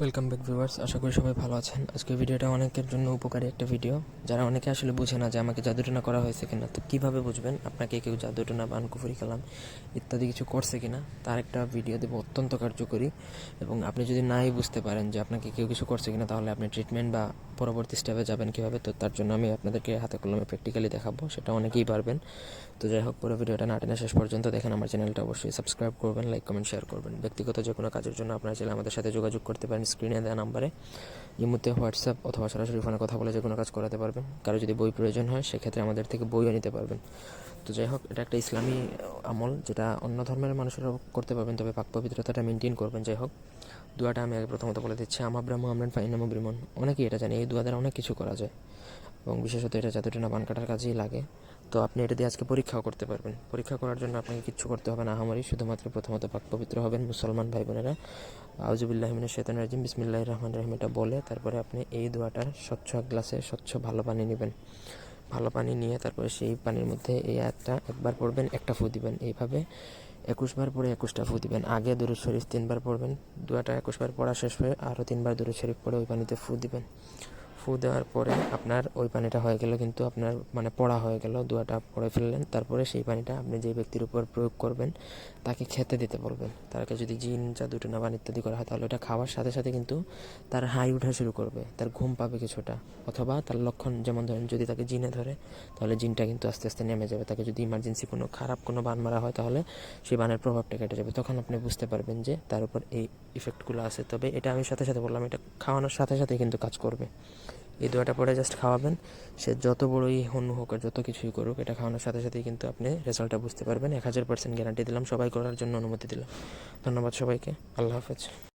Welcome back viewers আশা করি সবাই ভালো আছেন। আজকে ভিডিওটা অনেকের জন্য উপকারী একটা ভিডিও। যারা অনেকে আসলে বুঝে না যে আমাকে জাদুটনা করা হয়েছে কিনা, তো কীভাবে বুঝবেন? আপনাকে কেউ জাদুটনা বান কুফুরি কালাম ইত্যাদি কিছু করছে কিনা, তার একটা ভিডিও দেবো অত্যন্ত কার্যকরী। এবং আপনি যদি নাই বুঝতে পারেন যে আপনাকে কেউ কিছু করছে কিনা, তাহলে আপনি ট্রিটমেন্ট বা পরবর্তী স্টেপে যাবেন কীভাবে? তো তার জন্য আমি আপনাদেরকে হাতে কলমে প্র্যাকটিক্যালি দেখাবো, সেটা অনেকেই পারবেন। তো যাই হোক, পুরো ভিডিওটা না টেনে শেষ পর্যন্ত দেখেন। আমার চ্যানেলটা অবশ্যই সাবস্ক্রাইব করবেন লাইক কমেন্ট শেয়ার করবেন। ব্যক্তিগত যে কোনো কাজের জন্য আপনারা চাইলে আমাদের সাথে যোগাযোগ করতে পারেন। স্ক্রিনে দেওয়া নাম্বারে এই ইমুতে হোয়াটসঅ্যাপ অথবা সরাসরি ফোনে কথা বলে যে কোনো কাজ করাতে পারবেন। কারও যদি বই প্রয়োজন হয়, সেক্ষেত্রে আমাদের থেকে বইও নিতে পারবেন। তো যাই হোক, এটা একটা ইসলামী আমল, যেটা অন্য ধর্মের মানুষেরাও করতে পারবেন, তবে পাক পবিত্রতাটা মেনটেন করবেন। যাই হোক, দুয়াটা আমি আগে প্রথমত বলে দিচ্ছি। আমা ব্রাহ্ম আমরান ফাইনাম ব্রিমন অনেকেই এটা জানে, এই দুয়া দ্বারা অনেক কিছু করা যায়। এবং বিশেষত এটা জাদুটনা বান কাটার কাজেই লাগে। তো আপনি এটা দিয়ে আজকে পরীক্ষাও করতে পারবেন। পরীক্ষা করার জন্য আপনাকে কিচ্ছু করতে হবে না। আমারই শুধুমাত্র প্রথমত পাক পবিত্র হবেন মুসলমান ভাই বোনেরা আউজুবিল্লাহমিনের শেতন রাজিম বিসমিল্লাহ রহমান রহিম এটা বলে তারপরে আপনি এই দোয়াটার স্বচ্ছ এক গ্লাসে স্বচ্ছ ভালো পানি নেবেন। ভালো পানি নিয়ে তারপরে সেই পানির মধ্যে এই একটা একবার পড়বেন, একটা ফু দিবেন। এইভাবে একুশবার পরে একুশটা ফু দিবেন। আগে দুরুদ শরীফ তিনবার পড়বেন। দুয়াটা একুশবার পড়া শেষ হয়ে আরও তিনবার দুরুদ শরীফ পড়ে ওই পানিতে ফু দিবেন। ফু দেওয়ার পরে আপনার ওই পানিটা হয়ে গেল কিন্তু আপনার মানে পড়া হয়ে গেল, দুয়াটা পড়ে ফেললেন। তারপরে সেই পানিটা আপনি যে ব্যক্তির উপর প্রয়োগ করবেন, তাকে খেতে দিতে বলবেন। তাকে যদি জিন, জাদু বান ইত্যাদি করা হয়, তাহলে ওটা খাওয়ার সাথে সাথে কিন্তু তার হাই উঠা শুরু করবে, তার ঘুম পাবে কিছুটা। অথবা তার লক্ষণ যেমন ধরেন যদি তাকে জিনে ধরে, তাহলে জিনটা কিন্তু আস্তে আস্তে নেমে যাবে। তাকে যদি ইমার্জেন্সি কোনো খারাপ কোনো বান মারা হয়, তাহলে সেই বানের প্রভাবটা কেটে যাবে। তখন আপনি বুঝতে পারবেন যে তার উপর এই ইফেক্টগুলো আছে। তবে এটা আমি সাথে সাথে বললাম, এটা খাওয়ানোর সাথে সাথে কিন্তু কাজ করবে। এই দোয়াটা পরে জাস্ট খাওয়াবেন। সে যত বড়ই হনু হোক যত কিছুই করুক, এটা খাওয়ানোর সাথে সাথেই কিন্তু আপনি রেজাল্টটা বুঝতে পারবেন। এক হাজার পার্সেন্ট গ্যারান্টি দিলাম, সবাই করার জন্য অনুমতি দিলাম। ধন্যবাদ সবাইকে। আল্লাহ হাফেজ।